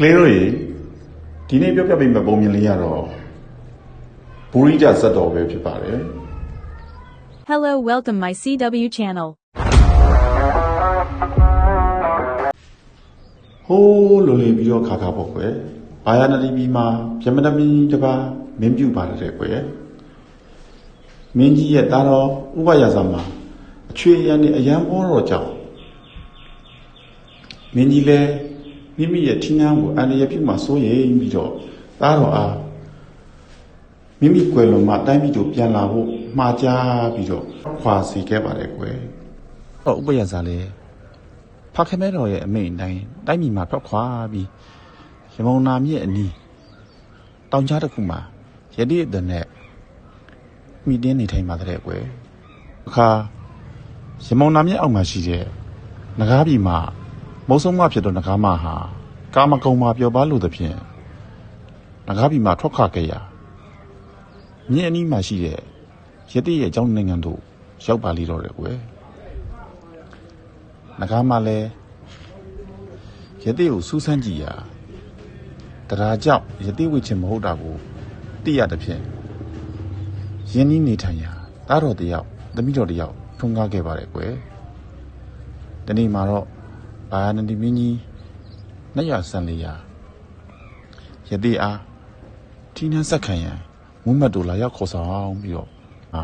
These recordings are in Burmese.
ကလေးတို့ရေဒီနေ့ပြောပြပေးမယ့်ပုံမြင်လေးကတော့ဘူရိကြဇတ်တော်ပဲဖြစ်ပါတယ် Hello, welcome my CW channel. ဟိုးလိုလေပြီးတော့ခါခါပေါ့ကွယ်ဘာယာနတိပြည်မှာပြမနမီတစ်ပါးမင်းပြုတ်ပါတယ်တဲ့ကွယ်မင်းကြီးရဲ့တာတော်ဥပယဇာမှာအချွေရန်နဲ့အရန်ပေါ်တော့ကြောင့်မင်းကြီးလည်း မိမိရဲ့ထင်းနှန်းကိုအန္တရာယ်ပြုမှစိုးရိမ်ပြီးတော့တာတော်အားမိမိကွယ်လွန်မှတိုင်းပြည်တို့ပြန်လာဖို့မှားကြားပြီးတော့ခွာစီခဲ့ပါတယ်ကွယ်တော့ဥပယဇာလည်းဖခင်မဲတော်ရဲ့အမိန့်အတိုင်းတိုက်မိမှာဖောက်ခွာပြီးရမုံနာမြစ်အနီးတောင်ကြားတစ်ခုမှာယတိအတဲ့နဲ့မိတင်းနေထိုင်ပါတဲ့ကွယ်အခါရမုံနာမြစ်အောက်မှာရှိတဲ့နဂါးပြည်မှာ မုံဆုံးမဖြစ်တော့နဂါးမဟာကာမကုံမှာပျော်ပါလို့သဖြင့်နဂါးပြည်မှာထွက်ခွာခဲ့ရာမြစ်အနီးမှာရှိတဲ့ယတိရဲ့အကြောင်းနိုင်ငံတို့ရောက်ပါလိတော့တယ်ကွယ်ငကားမလည်းယတိကိုစူးစမ်းကြည့်ရာတရားကြောင့်ယတိဝိချင်မဟုတ်တာကိုသိရတဲ့ဖြင့်ယင်းဤနေထိုင်ရာတားတော်တယောက်သမီးတော်တယောက်ထွန်းကားခဲ့ပါတယ်ကွယ်ဒီနေ့မှာတော့ ဘာနန္ဒီမင်းကြီးနှစ်ရဆန်လေးရာယတိအားတီးနှန်းဆက်ခံရန်မုမတ်တို့လာရောက်ခေါ်ဆောင်ပြီးတော့အာ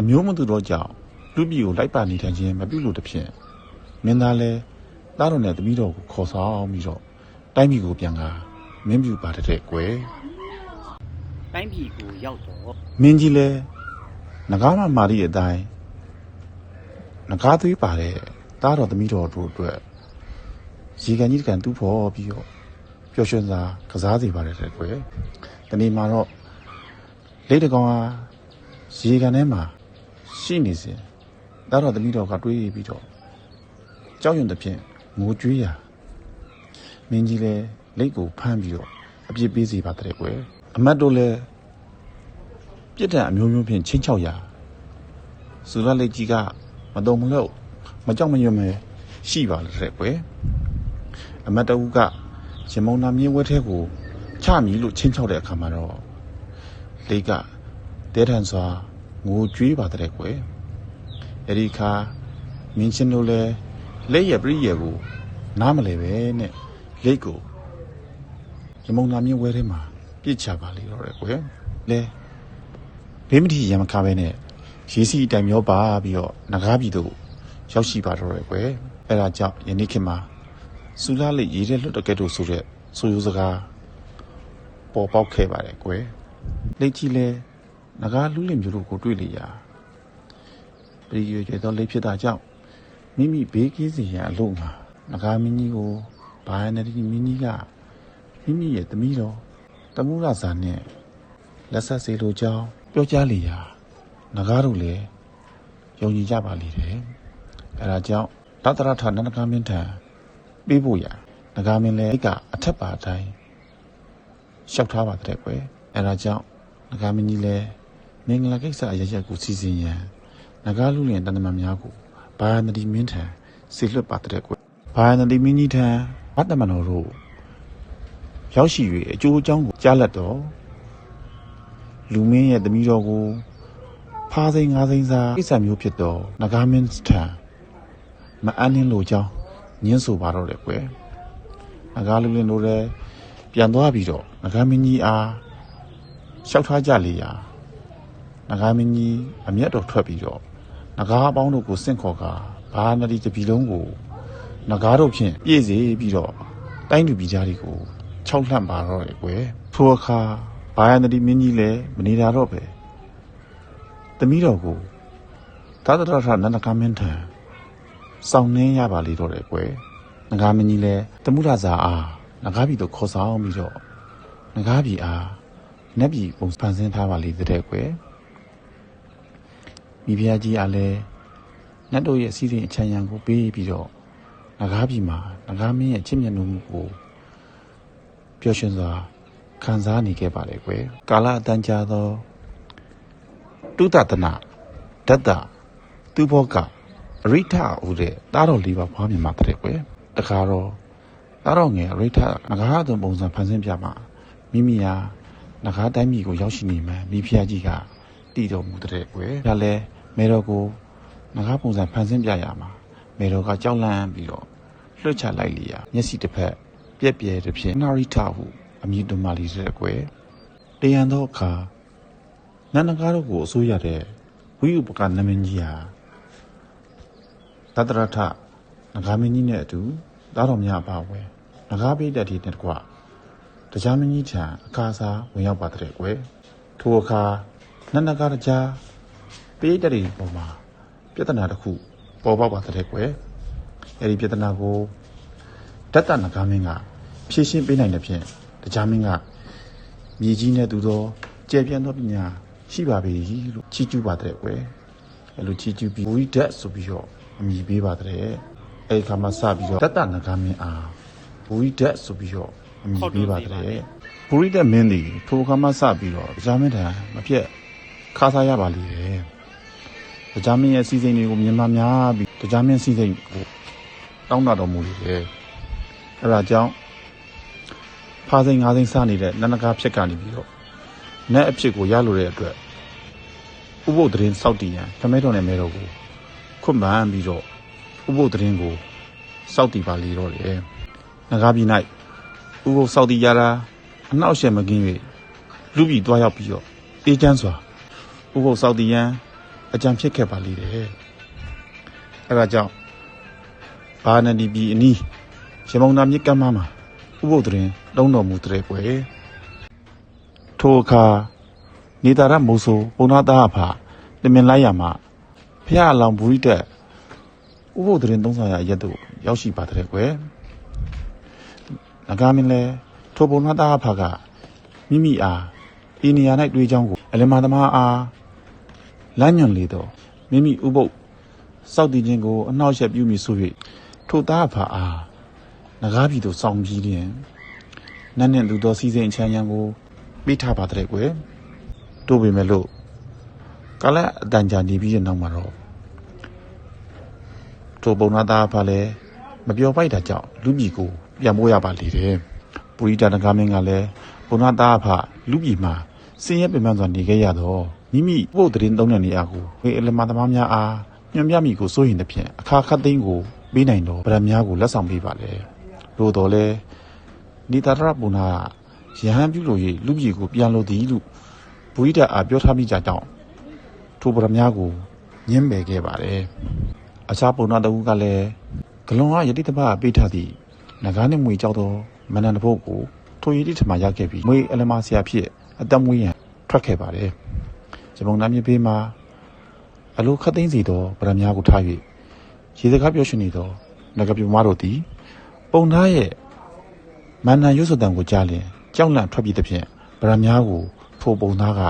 အမျိုးမသူတော့ကြောင့်လူပြည်ကိုလိုက်ပါနေထိုင်ခြင်းမပြုလို့တဖြင့်မင်းသားလဲသားတော်နဲ့တမီးတော်ကိုခေါ်ဆောင်ပြီးတော့တိုင်းပြည်ကိုပြန်ကာမင်းပြူပါတဲ့ကွယ်တိုင်းပြည်ကိုရောက်တော့မင်းကြီးလဲငကားမမာရီအတိုင်းငကားသွေးပါတဲ့ သားတော်သမီးတော်တို့အတွက်ရေကန်ကြီးတကန်တူးဖို့ပြီးတော့ပျော်ရွှင်စွာကစားစီပါတယ်တဲ့ကွယ်ဒီနေ့မှာတော့လေးတကောင်ဟာရေကန်ထဲမှာရှိနေစဉ်သားတော်သမီးတော်ကတွေးပြီးတော့ကြောက်ရွံ့တဲ့ဖြင့်ငိုကြွေးရာမင်းကြီးလဲလက်ကိုဖမ်းပြီးတော့အပြစ်ပေးစီပါတဲ့ကွယ်အမတ်တို့လဲပြစ်ဒဏ်အမျိုးမျိုးဖြင့်ချင်းချောက်ရာစူရလက်ကြီးကမတုံမလို့ မကြောက်မရွံ့မဲရှိပါလေတဲ့ကွယ်အမတ်တအူးကရမုံနာမြင်းဝဲထဲကိုချမီလို့ချင်းချောက်တဲ့အခါမှာတော့လိတ်ကတဲထန်စွာငိုကြွေးပါတဲ့ကွယ်အဲ့ဒီခါမင်းချင်းတို့လဲလက်ရပြည့်ရကိုနားမလဲပဲနဲ့လိတ်ကိုရမုံနာမြင်းဝဲထဲမှာပြစ်ချပါလေတော့တဲ့ကွယ်လဲဘေးမတိရမခါပဲနဲ့ရေးစီအတိုင်မျောပါပြီးတော့ငကားပြည်သို့ ရောက်ရှိပါတော့တယ်ကွယ်အဲ့ဒါကြောင့်ယနေ့ခေတ်မှာစူလာလေးရေးတဲ့လွတ်တကက်တို့ဆိုတဲ့ဆိုရိုးစကားပေါ်ပေါက်ခဲ့ပါတယ်ကွယ်လက်ကြီးလဲငကားလူးလင်မျိုးတို့ကိုတွေ့လေရာပြည်ရွယ်ကျသောလက်ဖြစ်တာကြောင့်မိမိဘေးကင်းစီရန်အလို့မှာငကားမင်းကြီးကိုဘာယနဒီမင်းကြီးကမိမိရဲ့သမီးတော်တမှုရစာနဲ့လက်ဆက်စေလိုကြောင်းပြောကြားလေရာငကားတို့လည်းယုံကြည်ကြပါလေတယ် အဲဒါကြောင့်တတရထနန္ဒကမင်းထံပေးဖို့ရာငကားမင်းလည်းကအထက်ပါအတိုင်းလျှောက်ထားပါတဲ့ကွယ်အဲဒါကြောင့်ငကားမင်းကြီးလည်းမင်္ဂလာကိစ္စအရရက်ကိုစီစဉ်ရန်ငကားလူလင်တန်တမန်များကိုဘာယနတိမင်းထံစေလွတ်ပါတဲ့ကွယ်ဘာယနတိမင်းကြီးထံဗတ်တမန်တော်တို့ရောက်ရှိ၍အကျိုးအကြောင်းကိုကြားလက်တော့လူမင်းရဲ့သမီးတော်ကိုဖားစိန်ငါးစိန်စာကိစ္စမျိုးဖြစ်တော့နဂါမင်းထံ မအန်းနှင်းလိုကြောင်းညင်းဆိုပါတော့တယ်ကွယ်နဂါလူလင်တို့လည်းပြန်သွားပြီးတော့နဂါမင်းကြီးအားလျှောက်ထားကြလေရာနဂါမင်းကြီးအမျက်တော်ထွက်ပြီးတော့နဂါအပေါင်းတို့ကိုစင့်ခေါ်ကာဘာနဒီတပီလုံးကိုနဂါတို့ဖြင့်ပြည့်စေပြီးတော့တိုင်းသူပြည်သားတွေကိုခြောက်လှန့်ပါတော့တယ်ကွယ်ထိုအခါဘာယန္တိမင်းကြီးလည်းမနေတာတော့ပဲတမီးတော်ကိုသာသတရထနန္ဒကမင်းထံ စောင့်နှင်းရပါလေတော့တယ်ကွယ်ငကားမင်းကြီးလည်းတမှုရဇာအားငကားပြည်တို့ခေါ်ဆောင်ပြီးတော့ငကားပြည်အားနတ်ပြည်ပုံဖန်ဆင်းထားပါလေတဲ့ကွယ်မိဖုရားကြီးအားလည်းနတ်တို့ရဲ့စီစဉ်အချမ်းရံကိုပေးပြီးတော့ငကားပြည်မှာငကားမင်းရဲ့ချစ်မြတ်နိုးမှုကိုပျော်ရွှင်စွာခံစားနေခဲ့ပါလေကွယ်ကာလအတန်ကြာသောတုတတနာဒတ္တသူဘောကအ ရိဋ္ဌဟူတဲ့တားတော်လေးပါဖွားမြင်မှာတဲ့ကွယ်တခါတော့တားတော်ငယ်ရိဋ္ဌငကားသွန်ပုံစံဖန်ဆင်းပြမှာမိမိဟာငကားတိုင်းပြည်ကိုရောက်ရှိနေမှမိဖုရားကြီးကတည်တော်မူတဲ့ကွယ်ဒါလည်းမေတော်ကိုငကားပုံစံဖန်ဆင်းပြရမှာမေတော်ကကြောက်လန့်ပြီးတော့လွှတ်ချလိုက်လျာမျက်စိတစ်ဖက်ပြက်ပြဲတစ်ဖြင့်နာရိထဟုအမည်တွမာလီတဲ့ကွယ်တရံသောအခါနန္ဒကားတို့ကိုအစိုးရတဲ့ဝိဥပကနမင်းကြီးဟာ တတရထငကားမင်းကြီးနဲ့အတူသားတော်များအပါအဝင်ငကားပိတ်တက်တီနဲ့တကွတရားမင်းကြီးထံအခါစားဝင်ရောက်ပါတဲ့ကွယ်ထိုအခါနန္ဒကားတရားပိတ်တက်တီပေါ်မှာပြဿနာတစ်ခုပေါ်ပေါက်ပါတဲ့ကွယ်အဲဒီပြဿနာကိုတတ္တနဂါမင်းကဖြေရှင်းပေးနိုင်တဲ့ဖြင့်တရားမင်းကမြေကြီးနဲ့တူသောကျေပြန့်သောပညာရှိပါပေလို့ချီးကျူးပါတဲ့ကွယ်အဲလိုချီးကျူးပြီးဝိဒတ်ဆိုပြီးတော့ အမည်ပေးပါတဲ့အဲဒီခါမှစပြီးတော့တတ္တနဂါမင်းအားဝိဒတ်ဆိုပြီးတော့အမည်ပေးပါတဲ့ဘုရိဒတ်မင်းသည်ထိုခါမှစပြီးတော့တရားမင်းထံမပြတ်ခါစားရပါလိမ့်တယ်တရားမင်းရဲ့စီစဉ်တွေကိုမြင်မှများပြီးတရားမင်းစီစဉ်ကိုတောင်းတတော်မူလေတယ်အဲဒါကြောင့်ဖားစိန်ငါးစိန်စနေတဲ့နန္ဒကားဖြစ်ကနေပြီးတော့နတ်အဖြစ်ကိုရလိုတဲ့အတွက်ဥပုပ်သတင်းစောက်တည်ရန်ခမဲတော်နဲ့မဲတော်ကို ခွတ်မှန်ပြီးတော့ဥပုပ်သတင်းကိုစောက်တည်ပါလေတော့တယ်နဂါပြည်၌ဥပုပ်စောက်တည်ရတာအနောက်ရှက်မကင်း၍လူပြည်တွားရောက်ပြီးတော့အေးချမ်းစွာဥပုပ်စောက်တည်ရန်အကြံဖြစ်ခဲ့ပါလေတယ်အဲဒါကြောင့်ဘာနဒီပြည်အနီးရမုံနာမြစ်ကမ်းမမှာဥပုပ်သတင်းတုံးတော်မူတဲ့ကွယ်ထိုအခါနေသာရမိုးဆိုပုံနာသားအဖတမင်လိုက်ရမှာ ဖះအလောင်ဘူရိတက်ဥပုပ်သတင်းသုံးဆောင်ရရက်တို့ရောက်ရှိပါတဲ့ကွယ်ငကားမင်းလဲထိုပုံနာသားအဖကမိမိအားဤနေရာ၌တွေ့ကြောင်းကိုအလမသမားအားလမ်းညွန်လေတော့မိမိဥပုပ်စောက်တည်ခြင်းကိုအနှောက်အယှက်ပြုမိဆို၍ထိုသားအဖအားငကားပြည်သို့ဆောင်ပြီးလျင်နတ်နှင့်လူသောစီစဉ်အချမ်းရန်ကိုပေးထားပါတဲ့ကွယ်တို့ပေမဲ့လို့ကလည်းအတန်ကြာနေပြီးတဲ့နောက်မှာတော့ ထိုပုံနာသားအဖလည်းမပြောပိုက်တာကြောင့်လူပြည်ကိုပြန်မိုးရပါလေတယ်ပူရိတာနဂါမင်းကလည်းပုံနာသားအဖလူပြည်မှာစင်ရဲပင်ပန်းစွာနေခဲ့ရတော့မိမိပုတ်တရင်သုံးတဲ့နေရာကိုဝေအလမသမားများအားညွှန်ပြမိကိုစိုးရင်တစ်ဖြင့်အခါခတ်သိန်းကိုပေးနိုင်တော့ဗရမများကိုလက်ဆောင်ပေးပါလေလို့တော့လဲနေတာရပုနာရဟန်းပြုလို့၍လူပြည်ကိုပြန်လို့သည်လို့ဘူရိတာအားပြောထားမိကြကြောင်းထိုဗရမများကိုညှင်းပယ်ခဲ့ပါတယ် အခြားပုံနာတဦးကလည်းဂလွန်ကယတိတပပေးထားသည့်ငကားနှင့်မွေကြောက်သောမန္တန်တပုတ်ကိုထိုယတိထမရခဲ့ပြီးမွေအလမဆရာဖြစ်အသက်မွေးရန်ထွက်ခဲ့ပါတယ်။ဂျပန်နာမြေပေးမှာအလိုခတ်သိမ်းစီသောဗရမများကိုထား၍ရေစကားပြောရှင်နေသောငကပြမတို့သည် ပုံသားရဲ့မန္တန်ရွတ်စတန်ကိုကြားလျင်ကြောက်လန့်ထွက်ပြေးသဖြင့်ဗရမများကိုထိုပုံသားက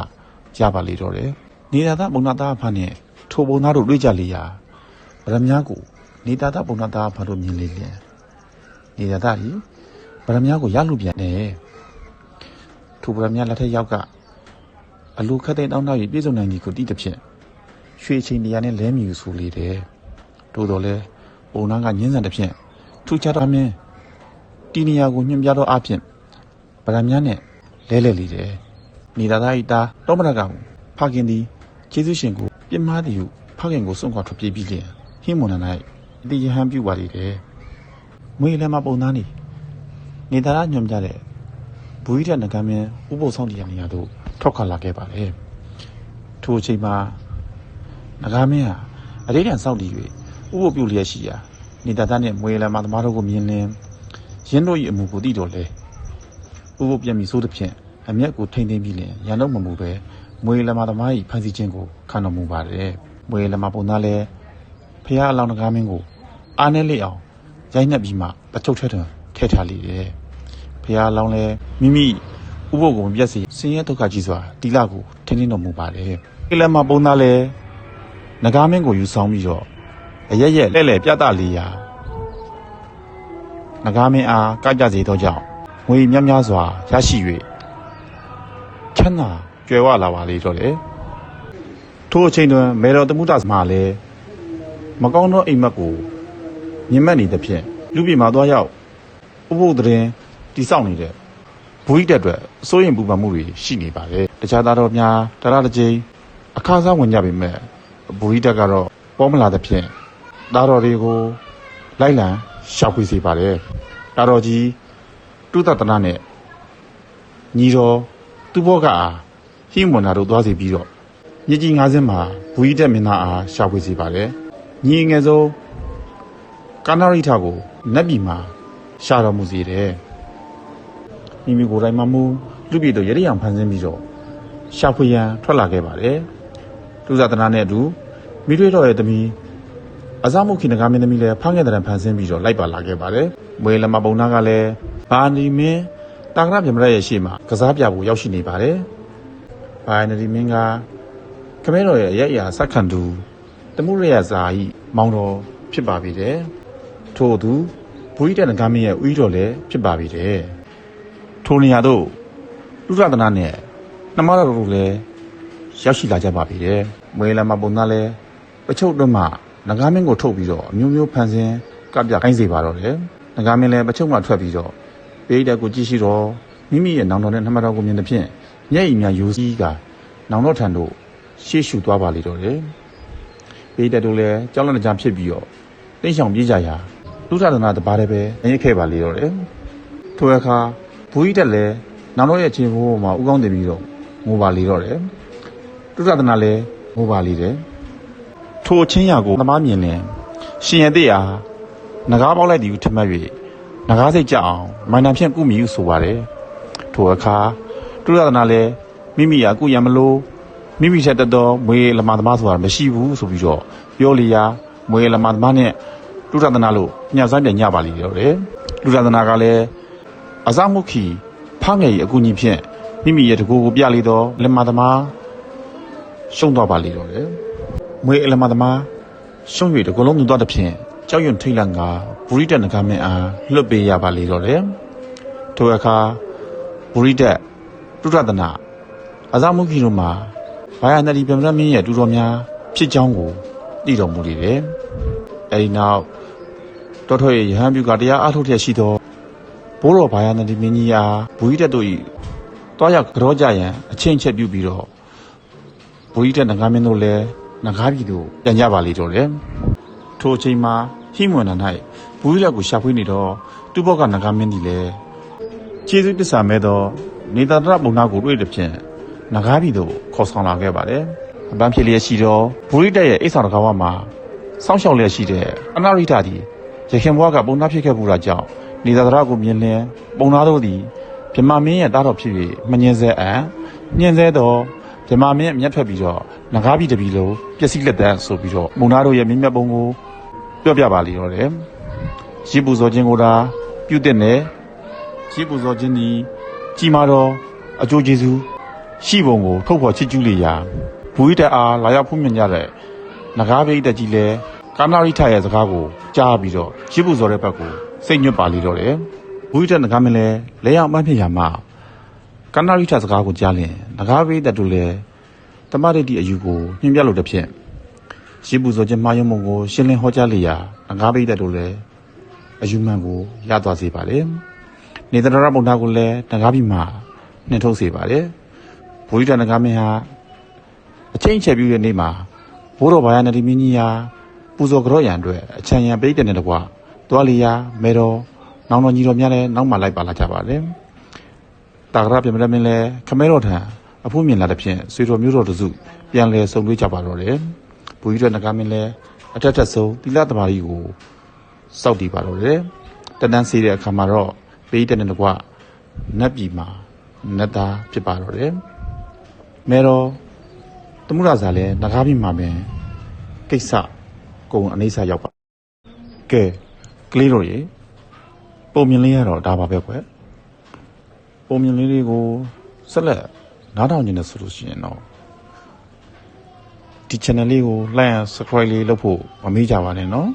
ကြားပါလေတော့တယ်။နေသာသပုံနာသားအဖနှင့်ထိုပုံသားတို့တွေ့ကြလေရာ ဗရမများကိုနေသာသပုံနာသားအဖတို့မြင်လေလျင်နေသာသသည်ဗရမများကိုရလူပြန်တယ်ထိုဗရမများလက်ထက်ရောက်ကအလူခတ်တဲ့တောင်းတ၍ပြည်စုံနိုင်ကြီးကိုတိတစ်ဖြင့်ရွှေချင်းတရားနဲ့လဲမြူဆိုလေတယ်တိုးတော်လဲပုံနာကညင်းဆန်တစ်ဖြင့်ထူချတော်မင်းတီနီယာကိုညွှန်ပြတော့အဖြစ်ဗရမများနဲ့လဲလဲလေတယ်နေသာသဤသားတောမရကဖခင်သည်ကျေးဇူးရှင်ကိုပြစ်မှားသည်ဟုဖခင်ကိုစွန့်ခွာထွက်ပြေးပြီးလျင် ဟိမွန်နာ၌တည်ရဟန်းပြုပါလေတယ်မွေလည်းမပုံသားနေနေသာရညွှန်ပြတဲ့ဘူရိထနဂမ်းမင်းဥပုသ်ဆောင်တရားနေရာသို့ထောက်ခါလာခဲ့ပါတယ်ထိုအချိန်မှာနဂမ်းမင်းဟာအရိဒံစောင့်တည်၍ဥပုသ်ပြုလျက်ရှိရာနေသာသနှင့်မွေလည်းမသမားတို့ကိုမြင်လင်ရင်းတို့၏အမှုကိုသိတော်လဲဥပုသ်ပြန်ပြီးဆိုးသည်ဖြင့်အမျက်ကိုထိမ့်သိမ်းပြီးလင်ရန်တော့မမူပဲမွေလမသမား၏ဖန်ဆီးခြင်းကိုခံတော်မူပါတယ်မွေလမပုံသားလည်း ဖះအလောင်းတကားမင်းကိုအားနဲ့လက်အောင်ရိုက်နှက်ပြီးမှပချုပ်ထဲတွင်ထည့်ထားလေတယ်ဖះအလောင်းလည်းမိမိဥပုပ်ကိုမပြတ်စေဆင်းရဲဒုက္ခကြီးစွာတီလာကိုထင်းထင်းတော်မူပါတယ်ဒီလမပုံသားလည်းနဂါမင်းကိုယူဆောင်ပြီးတော့အရက်ရက်လဲ့လဲ့ပြတလေးရာနဂါမင်းအားကကြစေသောကြောင့်ငွေများများစွာရရှိ၍ချမ်းသာကြွယ်ဝလာပါလေတော့တယ်ထိုအချိန်တွင်မေတော်တမှုတမှလည်း မကောင်းသောအိမ်မက်ကိုမြင်မက်နေသဖြင့်လူပြည်မှာသွားရောက်ဥပုပ်သတင်းတိစောက်နေတဲ့ဘူရိတက်အတွက်အစိုးရင်ပူပန်မှုတွေရှိနေပါတယ်တခြားသားတော်များတရတစ်ကြိမ်အခါစားဝင်ကြပေမဲ့ဘူရိတက်ကတော့ပေါ်မလာတဲ့ဖြင့်သားတော်တွေကိုလိုက်လံရှောက်ခွေစေပါတယ်သားတော်ကြီးတုသတနာနဲ့ညီတော်သူ့ဘောကအားဟိမွန်နာတို့သွားစီပြီးတော့မြကြီးငါးစင်းမှာဘူရိတက်မင်းသားအားရှောက်ခွေစေပါတယ် ညီငယ်ဆုံးကာနာရိထကိုနတ်ပြည်မှာရှာတော်မူစေတယ်မိမိကိုယ်တိုင်မှမူလူပြည်တို့ရရအောင်ဖန်ဆင်းပြီးတော့ရှာဖွေရန်ထွက်လာခဲ့ပါတယ်သူဇာတနာနဲ့အတူမိတွေ့တော်ရဲ့သမီးအဇမုခိနဂါမင်းသမီးလည်းဖန်ခဲ့တဲ့ဖန်ဆင်းပြီးတော့လိုက်ပါလာခဲ့ပါတယ်မွေလမပုံနာကလည်းဘာနီမင်းတာကရပြမရရဲ့ရှေ့မှာကစားပြဖို့ရောက်ရှိနေပါတယ်ဘာနီမင်းကခမဲတော်ရဲ့အရက်အရာစက္ကန့်တူ တမှုရရဇာဤမောင်တော်ဖြစ်ပါပြီတဲ့ထို့သူဘူရိတနဂမင်းရဲ့ဥယျာတော်လည်းဖြစ်ပါပြီတဲ့ထိုနေရာတို့လူရဒနာနဲ့နှမတော်တို့လည်းရောက်ရှိလာကြပါပြီတဲ့မွေလမပုံသားလည်းပချုပ်တွန်းမှနဂမင်းကိုထုတ်ပြီးတော့အမျိုးမျိုးဖန်ဆင်းကပြကိုင်းစေပါတော့တယ်နဂမင်းလည်းပချုပ်မှထွက်ပြီးတော့ပိဋကကိုကြည့်ရှိတော့မိမိရဲ့နောင်တော်နဲ့နှမတော်ကိုမြင်တဲ့ဖြင့်မျက်ရည်များယူစည်းကနောင်တော်ထံတို့ရှေ့ရှုသွားပါလေတော့တယ် ပိဋကတို့လည်းကြောက်လန့်ကြဖြစ်ပြီးတော့တိတ်ဆောင်ပြေးကြရာလူထသနာတပါးတည်းပဲညစ်ခဲ့ပါလေတော့တယ်ထိုအခါဘူးကြီးတက်လည်းနောင်တော့ရဲ့ချင်းဘိုးမှာဥကောင်းတင်ပြီးတော့ငိုပါလေတော့တယ်လူထသနာလည်းငိုပါလေတယ်ထိုအချင်းရာကိုသမားမြင်လင်ရှင်ရတဲ့အားငကားပေါက်လိုက်သည်ဟုထင်မှတ်၍ငကားစိတ်ကြအောင်မိုင်းတံဖြင့်ကုမိဟုဆိုပါတယ်ထိုအခါလူထသနာလည်းမိမိရာကုရံမလို့ မိမိချက်တတ်သောမွေလမသမားဆိုတာမရှိဘူးဆိုပြီးတော့ပြောလျာမွေလမသမားနဲ့လူရဒနာလို့ညဆိုင်ပြန်ညပါလိမ့်တော့တယ်လူရဒနာကလည်းအစမုခီဖငယ်ကြီးအကူကြီးဖြင့်မိမိရဲ့တကူကိုပြလေတော့လက်မသမားရှုံးသွားပါလိမ့်တော့တယ်မွေအလမသမားရှုံး၍တကူလုံးမြင်သွားတဲ့ဖြင့်ကြောက်ရွံ့ထိတ်လန့်ကဘူရိတက်နဂမင်းအားလွတ်ပေးရပါလိမ့်တော့တယ်ထိုအခါဘူရိတက်လူရဒနာအစမုခီတို့မှာ ဘာယာနတီပြမရမင်းရဲ့တူတော်များဖြစ်ကြောင်းကိုသိတော်မူလေတယ်အဲဒီနောက်တော်ထွက်ရရဟန်းပြုကတရားအားထုတ်တဲ့ရှိသောဘိုးတော်ဘာယာနတိမင်းကြီးအားဘူကြီးတက်တို့ဤတွားရောက်ကြောကြရန်အချင်းချက်ပြုပြီးတော့ဘူကြီးတက်ငကားမင်းတို့လည်းငကားပြည်တို့ပြန်ကြပါလေတော့တယ်ထိုအချိန်မှာဟိမွန်န၌ဘူကြီးလက်ကိုရှာဖွေနေတော့သူ့ဘောကငကားမင်းကြီးလည်းကျေးဇူးတစ္ဆာမဲ့သောနေတရဘုံနာကိုတွေ့တဲ့ဖြင့် ငကားပြည်တို့ခေါ်ဆောင်လာခဲ့ပါတယ်အပန်းဖြစ်လျက်ရှိတော့ဘူကြီးတက်ရဲ့အိတ်ဆောင်တကားဝမှာစောင့်ရှောက်လျက်ရှိတဲ့အနာရိတာသည်ရခင်ဘွားကပုံသားဖြစ်ခဲ့မှုတာကြောင့်နေသာသရကိုမြင်လင်းပုံသားတို့သည်ဗြဟ္မာမင်းရဲ့တားတော်ဖြစ်၍မငင်းစေအံညင်စေတော့ဗြဟ္မာမင်းအမျက်ထွက်ပြီးတော့ငကားပြီးတပြီလုံးပျက်စီးလက်တန်းဆိုပြီးတော့ပုံသားတို့ရဲ့မြင့်မြတ်ပုံကိုပြောပြပါလိမ့်တော့တယ်ရည်ပူဇော်ခြင်းကိုသာပြုတဲ့နဲ့ရည်ပူဇော်ခြင်းသည်ကြီးမားသောအကျိုးကျေးဇူး ရှိပုံကိုထုတ်ဖော်ချစ်ကျူးလေရာဘူရိတအားလာရောက်ဖူးမြင်ကြတဲ့နဂါးပိတ်တက်ကြီးလဲကာနာရိထရဲ့စကားကိုကြားပြီးတော့ရစ်ပူစော်တဲ့ဘက်ကိုစိတ်ညွတ်ပါလိတော့တယ်။ဘူးတက်နဂါးမလဲလဲအောင်မှန်းဖြစ်ရမှာကာနာရိထစကားကိုကြားလင်နဂါးပိတ်တက်တို့လဲတမရတိအယူကိုညှင်းပြလို့တစ်ဖြင့်ရစ်ပူစော်ခြင်းမှားယုံမှုကိုရှင်းလင်းဟောကြားလေရာနဂါးပိတ်တက်တို့လဲအယူမှန်ကိုရသွားစေပါလေ။နေတရရပုံသားကိုလည်းနဂါးပြီးမှနှင်ထုတ်စေပါလေ။ ဘူးတက်နဂါးမင်းဟာအချင်းချက်ပြူတဲ့နေ့မှာဘိုးတော်ဘာယာနတိမင်းကြီးဟာပူဇော်ကြော့ရန်အတွက်အချံရံပိတ်တဲ့နဲ့တကွာသွားလီယာမေတော်နောင်တော်ညီတော်များလည်းနောက်မှလိုက်ပါလာကြပါတယ်တာဂရပြမရမင်းလည်းခမဲတော်ထံအဖို့မြင်လာတဲ့ဖြင့်ဆွေတော်မျိုးတော်တစုပြန်လဲဆုံတွေ့ကြပါတော့တယ်ဘူကြီးတော်နဂါမင်းလည်းအထက်ထက်ဆုံးတိလသမารီကိုစောက်တည်ပါတော့တယ်တန်းတန်းစီးတဲ့အခါမှာတော့ပိတ်တဲ့နဲ့တကွာနတ်ပြည်မှာနတ်သားဖြစ်ပါတော့တယ် မဲတော့တမှုရစာလဲနှကားပြမှာပင်ကိစ္စကုံအနေစာရောက်ပါကဲကလေးတို့ရေပုံမြင်လေးရတော့ဒါပါပဲကွယ်ပုံမြင်လေးတွေကိုဆက်လက်နားထောင်နေတယ်ဆိုလို့ရှိရင်တော့ဒီ channel လေးကို like and subscribe လေးလုပ်ဖို့မမေ့ကြပါနဲ့နော်